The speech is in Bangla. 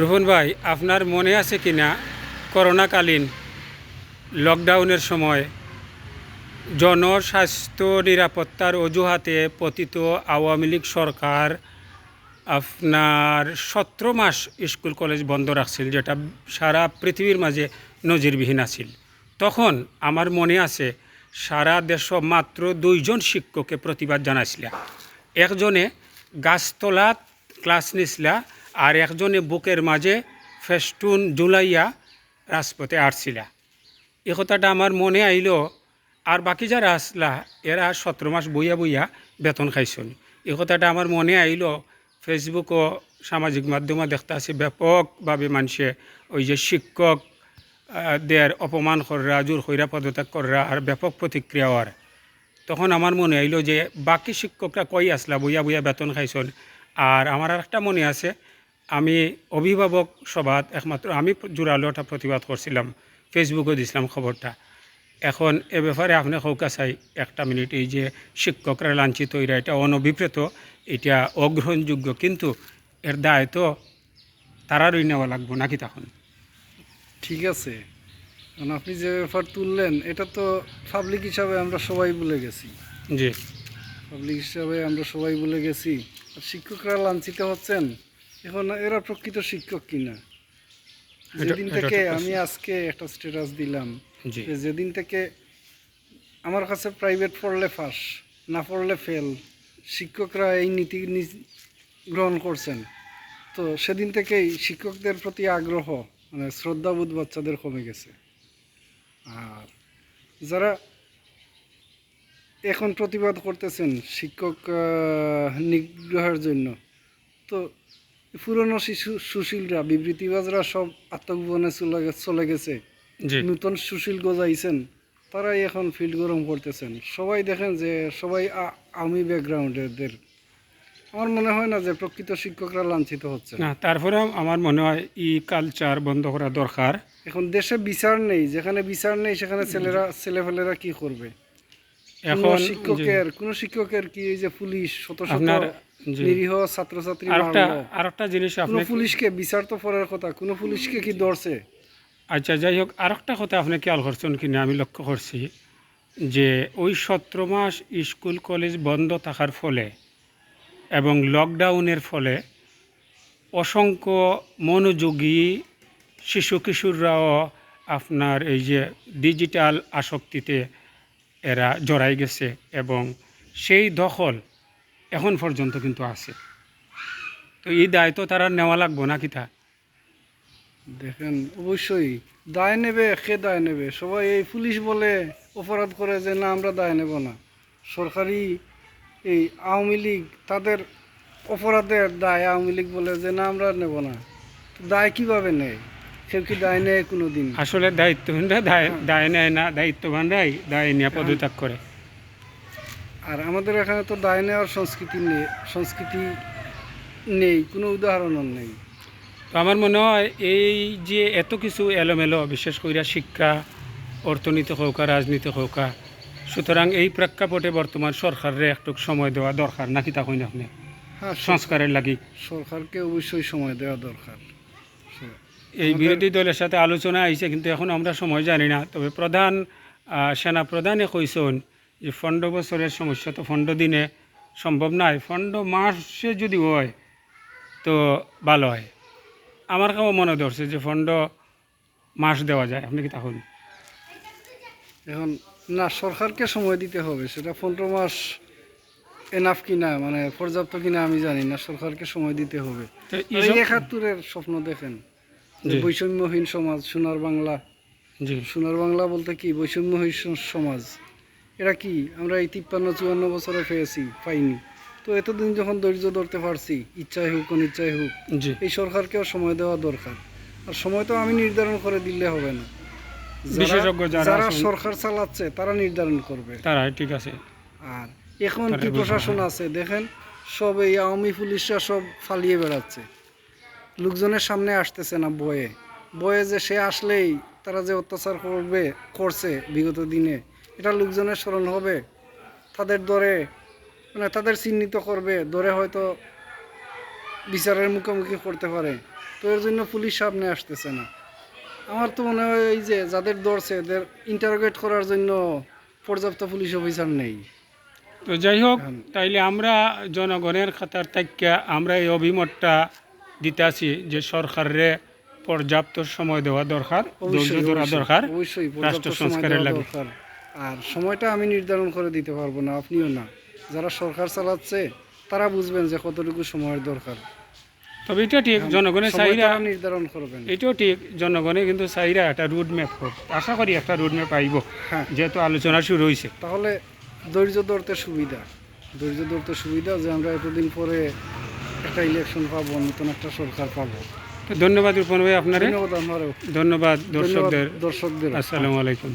রুফন ভাই, আপনার মনে আছে কি না করোনাকালীন লকডাউনের সময় জনস্বাস্থ্য নিরাপত্তার অজুহাতে পতিত আওয়ামী লীগ সরকার আপনার সতেরো মাস স্কুল কলেজ বন্ধ রাখছিল, যেটা সারা পৃথিবীর মাঝে নজিরবিহীন আছিল। তখন আমার মনে আছে সারা দেশ মাত্র দুইজন শিক্ষককে প্রতিবাদ জানাইছিল। একজনে গাছতলাত ক্লাস নিছিলা আর একজনে বুকের মাঝে ফেস্টুন জুলাইয়া রাজপথে আটছিলা এই কথাটা আমার মনে আইল, আর বাকি যারা আসলা, এরা সতেরো মাস বইয়া বইয়া বেতন খাইছেন। এই কথাটা আমার মনে আইল ফেসবুক ও সামাজিক মাধ্যমে দেখতে আছে ব্যাপকভাবে মানুষে ওই যে শিক্ষক দের অপমান কররা, জোর কইরা পদত্যাগ কররা, আর ব্যাপক প্রতিক্রিয়া হওয়ার তখন আমার মনে আইলো যে বাকি শিক্ষকরা কই আসলা, বইয়া বইয়া বেতন খাইছেন? আর আমার একটা মনে আছে আমি অভিভাবক সভাত একমাত্র আমি জোরালো একটা প্রতিবাদ করছিলাম। ফেসবুকে দিছিলাম খবরটা। এখন এ ব্যাপারে আপনি হৌকা চাই একটা মিনিট এই যে শিক্ষকরা লাঞ্ছিত এরা এটা অনভিপ্রেত এটা অগ্রহণযোগ্য কিন্তু এর দায় তো তারারই নেওয়া লাগবো নাকি তখন? ঠিক আছে। কারণ আপনি যে ব্যাপার তুললেন এটা তো পাবলিক হিসাবে আমরা সবাই ভুলে গেছি। জি। পাবলিক হিসাবে আমরা সবাই ভুলে গেছি। শিক্ষকরা লাঞ্ছিত হচ্ছেন? এখন এরা প্রকৃত শিক্ষক কিনা? যেদিন থেকে আমি আজকে একটা স্ট্যাটাস দিলাম যে যেদিন থেকে আমার কাছে প্রাইভেট পড়লে ফাঁস না পড়লে ফেল শিক্ষকরা এই নীতি গ্রহণ করছেন। তো সেদিন থেকেই শিক্ষকদের প্রতি আগ্রহ মানে শ্রদ্ধাবোধ বাচ্চাদের কমে গেছে। আর যারা এখন প্রতিবাদ করতেছেন শিক্ষক নিগ্রহের জন্য তো পুরনো শিশু সুশীলরা বিবৃতিবাজরা সব আত্মগোপনে চলে চলে গেছে। নতুন সুশীল গজাইছেন তারাই এখন ফিল্ড গরম করতেছেন। সবাই দেখেন যে সবাই আমি ব্যাকগ্রাউন্ডের আমার মনে হয় না যে প্রকৃত শিক্ষকরা লাঞ্ছিত হচ্ছে। না তারপরেও আমার মনে হয় ই কালচার বন্ধ করা দরকার। এখন দেশে বিচার নেই যেখানে বিচার নেই সেখানে ছেলেরা ছেলেফেলেরা কি করবে? এখন শিক্ষকের কোন শিক্ষকের কি এই যে পুলিশ শত শত নিরীহ ছাত্রছাত্রী আরেকটা আরেকটা জিনিস আপনি পুলিশকে বিচার তো পরের কথা কোন পুলিশকে কি ধরছে? আচ্ছা যাই হোক আরেকটা কথা আপনি খেয়াল করছেন কিনা আমি লক্ষ্য করছি যে ওই সতেরো মাস স্কুল কলেজ বন্ধ থাকার ফলে এবং লকডাউনের ফলে অসংখ্য মনোযোগী শিশু কিশোররাও আপনার এই যে ডিজিটাল আসক্তিতে এরা জড়াই গেছে এবং সেই দখল এখন পর্যন্ত কিন্তু আছে। তো এই দায় তো তারা নেওয়া লাগবো না কিতা দেখেন, অবশ্যই দায় নেবে, কে দায় নেবে? সবাই এই পুলিশ বলে অপরাধ করে যে, না, আমরা দায় নেব না। সরকারি এই আওয়ামী লীগ, তাদের অপরাধের দায় আওয়ামী লীগ বলে যে, না, আমরা নেব না। দায় কীভাবে নেয়? কেউ কি দায় নেয় কোনো দিন আসলে দায়িত্বহীনরা দায় দায় নেয় না দায়িত্ববানরাই দায় নিয়ে পদত্যাগ করে। আর আমাদের এখানে তো দায় নেওয়ার সংস্কৃতি নেই সংস্কৃতি নেই কোনো উদাহরণও নেই। তো আমার মনে হয় এই যে এত কিছু এলোমেলো বিশেষ করে শিক্ষা অর্থনীতি হোক আর রাজনীতি হোক সুতরাং এই প্রেক্ষাপটে বর্তমান সরকারের একটু সময় দেওয়া দরকার নাকি তা কইন আপনি হ্যাঁ সংস্কারের লাগি। সরকারকে অবশ্যই সময় দেওয়া দরকার। এই বিরোধী দলের সাথে আলোচনা আইছে কিন্তু এখন আমরা সময় জানি না। তবে প্রধান সেনা প্রধানে কইসন যে ফন্ড বছরের সমস্যা তো ফন্ড দিনে সম্ভব নয় ফন্ড মাসে যদি হয় তো ভালো হয়। আমার কাছে মনে ধরছে যে ফন্ড মাস দেওয়া যায়। আপনি কি তখন এখন না সরকারকে সময় দিতে হবে। সেটা পনেরো মাস এনাফ কিনা মানে পর্যাপ্ত কিনা আমি জানি না। সরকারকে সময় দিতে হবে। একাত্তরের স্বপ্ন দেখেন। বৈষম্যহীন সমাজ সোনার বাংলা। সোনার বাংলা বলতে কি? বৈষম্যহীন সমাজ। এটা কি? আমরা এই তিপ্পান্ন চুয়ান্ন বছরে পেয়েছি পাইনি। তো এতদিন যখন ধৈর্য ধরতে পারছি ইচ্ছাই হোক অনিচ্ছাই হোক এই সরকারকেও সময় দেওয়া দরকার। আর সময় তো আমি নির্ধারণ করে দিলে হবে না। যারা- সরকার চালাচ্ছে তারা নির্ধারণ করবে। তারা ঠিক আছে। আর এখন কি প্রশাসন আছে? দেখেন সব এই আওয়ামী পুলিশরা সব ফালিয়ে বেড়াচ্ছে। লোকজনের সামনে আসতেছে না বয়ে বয়ে যে সে আসলেই তারা যে অত্যাচার করবে করছে বিগত দিনে এটা লোকজনের স্মরণ হবে। তাদের দরে মানে তাদের চিহ্নিত করবে দরে হয়তো বিচারের মুখোমুখি করতে পারে। তো এর জন্য পুলিশ সামনে আসতেছে না। আমার তো মনে হয় এই যে যাদের ধরছে এদের ইন্টারোগেট করার জন্য পর্যাপ্ত পুলিশ অফিসার নেই। তো যাই হোক হ্যাঁ। তাইলে আমরা জনগণের খাতার তাইকা আমরা এই অভিমতটা দিতে আছি যে সরকারে পর্যাপ্ত সময় দেওয়া দরকার দরকার রাষ্ট্র সংস্কারের লাগে। আর সময়টা আমি নির্ধারণ করে দিতে পারব না আপনিও না। যারা সরকার চালাচ্ছে তারা বুঝবেন যে কতটুকু সময়ের দরকার। তবে এটা ঠিক জনগণের চাহিদা নির্ধারণ করবেন। এটাও ঠিক জনগণে কিন্তু চাহিদা একটা রুট ম্যাপ হোক। আশা করি একটা রুট ম্যাপ আইব হ্যাঁ। যেহেতু আলোচনা শুরু হয়েছে তাহলে ধৈর্য ধরতে সুবিধা। ধৈর্য ধরতে সুবিধা যে আমরা এতদিন পরে একটা ইলেকশন পাবো নতুন একটা সরকার পাবো। ধন্যবাদ রূপন ভাই আপনার। ধন্যবাদ ধন্যবাদ দর্শকদের। দর্শকদের। আসসালামু আলাইকুম।